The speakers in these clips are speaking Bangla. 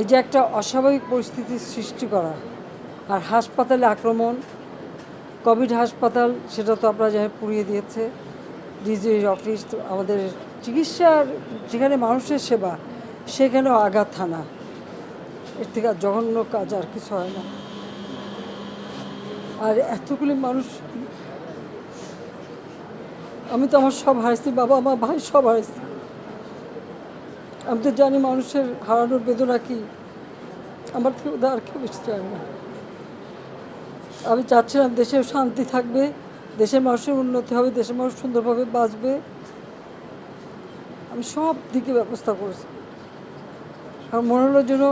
এই যে একটা অস্বাভাবিক পরিস্থিতির সৃষ্টি করা। আর হাসপাতালে আক্রমণ, কোভিড হাসপাতাল, সেটা তো আপনারা যাই পুড়িয়ে দিয়েছে। ডিজির অফিস আমাদের চিকিৎসার যেখানে মানুষের সেবা, সেখানেও আঘাত থানা এর থেকে আর জঘন্য কাজ আর কিছু হয় না। আর এতগুলি মানুষ, আমি তো আমার সব হারাইছি, বাবা আমার ভাই সব হারাইছি। আমি তো জানি মানুষের হারানোর বেদনা কি। আমার থেকে আর কেউ বেশি চায় না। আমি চাচ্ছিলাম দেশের শান্তি থাকবে, দেশের মানুষের উন্নতি হবে, দেশের মানুষ সুন্দরভাবে বাঁচবে। আমি সব দিকে ব্যবস্থা করেছি। আর মনে হলো যেন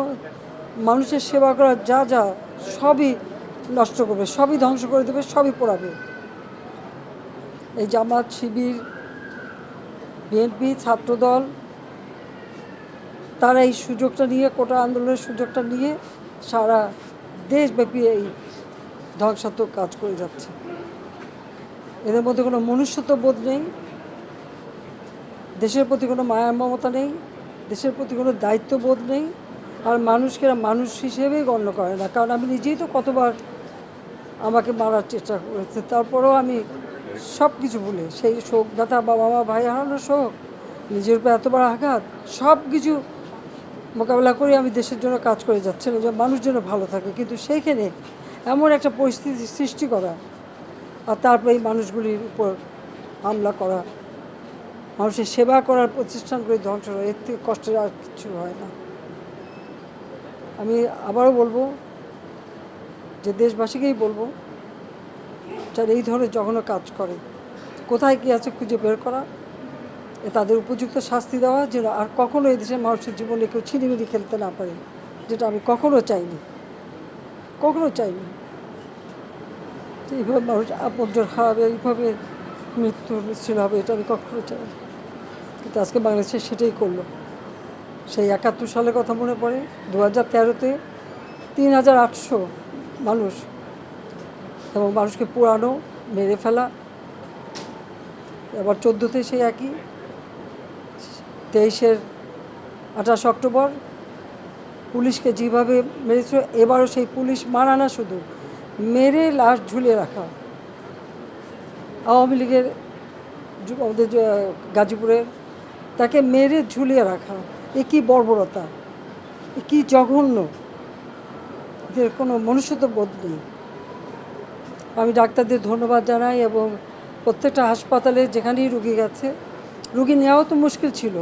মানুষের সেবা করা যা যা, সবই নষ্ট করবে, সবই ধ্বংস করে দেবে, সবই পড়াবে। এই জামাত, শিবির, বিএনপি, ছাত্রদল তারা এই সুযোগটা নিয়ে, কোটা আন্দোলনের সুযোগটা নিয়ে সারা দেশব্যাপী এই ধ্বংসাত্মক কাজ করে যাচ্ছে। এদের মধ্যে কোনো মনুষ্যত্ব বোধ নেই, দেশের প্রতি কোনো মায়া মমতা নেই, দেশের প্রতি কোনো দায়িত্ববোধ নেই, আর মানুষকে মানুষ হিসেবেই গণ্য করে না। কারণ আমি নিজেই তো কতবার আমাকে মারার চেষ্টা করেছে, তারপরেও আমি সব কিছু ভুলে। সেই শোক দাতা বাবা, মা, ভাই হারানোর শোক, নিজের উপরে এতবার আঘাত সব কিছু মোকাবেলা করে আমি দেশের জন্য কাজ করে যাচ্ছিলাম যে মানুষ যেন ভালো থাকে। কিন্তু সেইখানে এমন একটা পরিস্থিতি সৃষ্টি করা আর তারপরে এই মানুষগুলির উপর হামলা করা, মানুষের সেবা করার প্রতিষ্ঠানগুলি ধ্বংস হয় এর থেকে কষ্টের আর কিছু হয় না। আমি আবারও বলব, যে দেশবাসীকেই বলব, যারা এই ধরনের জঘন্য কাজ করে, কোথায় কী আছে খুঁজে বের করা তাদের উপযুক্ত শাস্তি দেওয়া যেন আর কখনো এই দেশের মানুষের জীবনে কেউ ছিনিমিনি খেলতে না পারে, যেটা আমি কখনো চাইনি। কখনো চাইনি। এইভাবে মানুষ আপনজন হারাবে, এইভাবে মৃত্যু মিছিল হবে, এটা আমি কখনো চাই কিন্তু আজকে বাংলাদেশে সেটাই করল। সেই একাত্তর সালের কথা মনে পড়ে দু হাজার তেরোতে তিন হাজার আটশো মানুষ এবং মানুষকে পোড়ানো, মেরে ফেলা। এবার চোদ্দোতে সেই একই। তেইশের আঠাশ অক্টোবর পুলিশকে যেভাবে মেরেছিল, এবারও সেই পুলিশ মারা না শুধু, মেরে লাশ ঝুলিয়ে রাখা। আওয়ামী লীগের আমাদের গাজীপুরের, তাকে মেরে ঝুলিয়ে রাখা। এ কী বর্বরতা, এ কী জঘন্য। এদের কোনো মনুষ্যত্ব বোধ নেই। আমি ডাক্তারদের ধন্যবাদ জানাই এবং প্রত্যেকটা হাসপাতালে যেখানেই রুগী গেছে, রুগী নেওয়াও তো মুশকিল ছিল।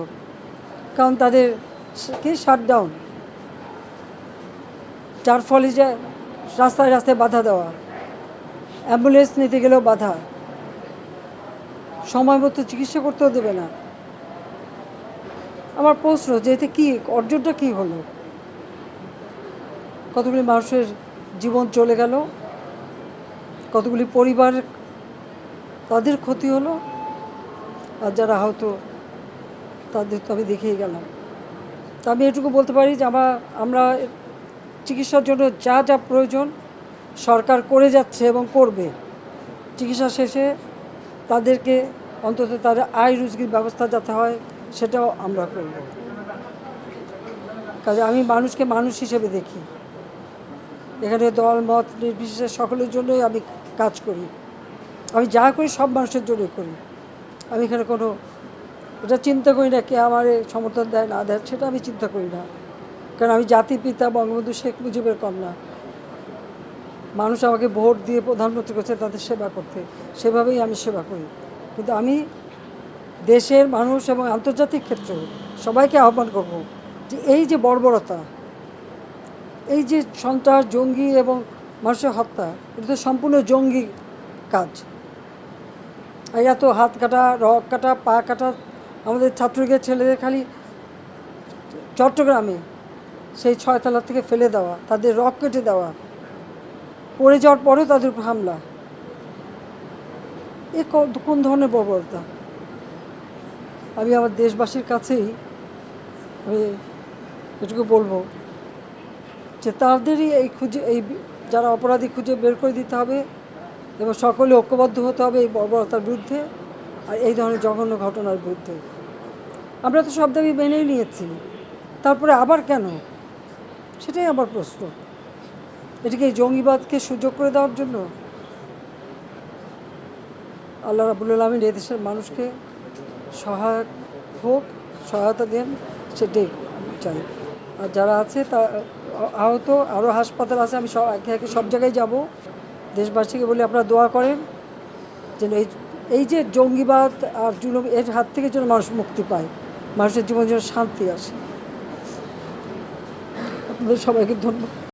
কারণ তাদের কি? শাটডাউন যার ফলে যে রাস্তায় রাস্তায় বাধা দেওয়া অ্যাম্বুলেন্স নিতে গেলেও বাধা। সময় মতো চিকিৎসা করতেও দেবে না। আমার প্রশ্ন যে এতে কী, অর্জনটা কী হলো? কতগুলি মানুষের জীবন চলে গেল? কতগুলি পরিবার তাদের ক্ষতি হলো? আর যারা আহত তাদের তো আমি দেখেই গেলাম। তা আমি এটুকু বলতে পারি যে আমরা আমরা চিকিৎসার জন্য যা যা প্রয়োজন সরকার করে যাচ্ছে এবং করবে, চিকিৎসা শেষে তাদেরকে অন্তত তাদের আয় রুজগির ব্যবস্থা যাতে হয় সেটাও আমরা করব। কাজে আমি মানুষকে মানুষ হিসেবে দেখি। এখানে দল, মত নির্বিশেষে সকলের জন্যই আমি কাজ করি। আমি যা করি সব মানুষের জন্যই করি। আমি এখানে কোনো এটা চিন্তা করি না কে আমার সমর্থন দেয়, না দেয়, সেটা আমি চিন্তা করি না। কারণ আমি জাতির পিতা, বঙ্গবন্ধু শেখ মুজিবের কন্যা মানুষ আমাকে ভোট দিয়ে প্রধানমন্ত্রী করছে, তাদের সেবা করতে। সেভাবেই আমি সেবা করি। কিন্তু আমি দেশের মানুষ এবং আন্তর্জাতিক ক্ষেত্রে সবাইকে আহ্বান করব যে এই যে বর্বরতা, এই যে সন্ত্রাস, জঙ্গি এবং মানুষের হত্যা, এটা তো সম্পূর্ণ জঙ্গি কাজ। এত হাত কাটা রক কাটা, পা কাটা আমাদের ছাত্রলীগের ছেলেদের খালি চট্টগ্রামে সেই ছয়তলা থেকে ফেলে দেওয়া, তাদের রক কেটে দেওয়া, পড়ে যাওয়ার পরেও তাদের উপর হামলা। এ কোন ধরনের বর্বরতা আমি আমার দেশবাসীর কাছেই আমি এটুকু বলব যে তাদেরই এই খুঁজে, এই যারা অপরাধী খুঁজে বের করে দিতে হবে এবং সকলে ঐক্যবদ্ধ হতে হবে এই বর্বরতার বিরুদ্ধে। এই ধরনের জঘন্য ঘটনার বিরুদ্ধে। আমরা তো সব দাবি মেনেই নিয়েছি। তারপরে আবার কেন? সেটাই আমার প্রশ্ন। এটাকে এই জঙ্গিবাদকে সুযোগ করে দেওয়ার জন্য? আল্লাহ রাবুল আলমিন এদেশের মানুষকে সহায়ক হোক, সহায়তা দেন, সেটাই চাই। আর যারা আছে তা, আহত আরও হাসপাতাল আছে, আমি সব একে একে সব জায়গায় যাব। দেশবাসীকে বলে আপনারা দোয়া করেন, যেন এই এই যে জঙ্গিবাদ আর জুলুম, এর হাত থেকে যেন মানুষ মুক্তি পায়, মানুষের জীবন যেন শান্তি আসে। আপনাদের সবাইকে ধন্যবাদ।